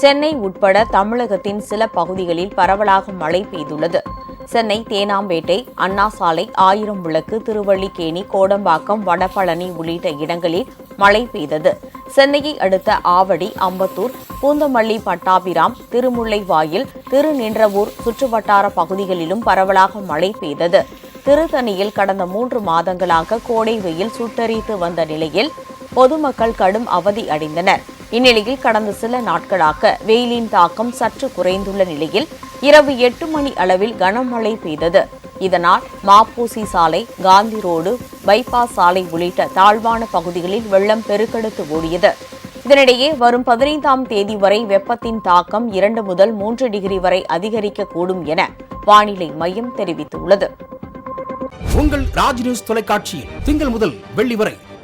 சென்னை உட்பட தமிழகத்தின் சில பகுதிகளில் பரவலாக மழை பெய்துள்ளது. சென்னை தேனாம்பேட்டை அண்ணா சாலை ஆயிரம் விளக்கு திருவள்ளிக்கேணி கோடம்பாக்கம் வடபழனி உள்ளிட்ட இடங்களில் மழை பெய்தது. சென்னையை அடுத்த ஆவடி அம்பத்தூர் பூந்தமல்லி பட்டாபிராம் திருமுல்லைவாயில் திருநின்றவூர் சுற்றுவட்டார பகுதிகளிலும் பரவலாக மழை பெய்தது. திருத்தணியில் கடந்த மூன்று மாதங்களாக கோடை வெயில் சுட்டரித்து வந்த நிலையில் பொதுமக்கள் கடும் அவதி அடைந்தனர். இந்நிலையில் கடந்த சில நாட்களாக வெயிலின் தாக்கம் சற்று குறைந்துள்ள நிலையில் இரவு எட்டு மணி அளவில் கனமழை பெய்தது. இதனால் மாப்பூசி சாலை காந்தி ரோடு பைபாஸ் சாலை உள்ளிட்ட தாழ்வான பகுதிகளில் வெள்ளம் பெருக்கெடுத்து ஓடியது. இதனிடையே வரும் பதினைந்தாம் தேதி வரை வெப்பத்தின் தாக்கம் இரண்டு முதல் மூன்று டிகிரி வரை அதிகரிக்கக்கூடும் என வானிலை மையம் தெரிவித்துள்ளது. உங்கள் ராஜ் நியூஸ் தொலைக்காட்சியில் திங்கள் முதல் வெள்ளி வரை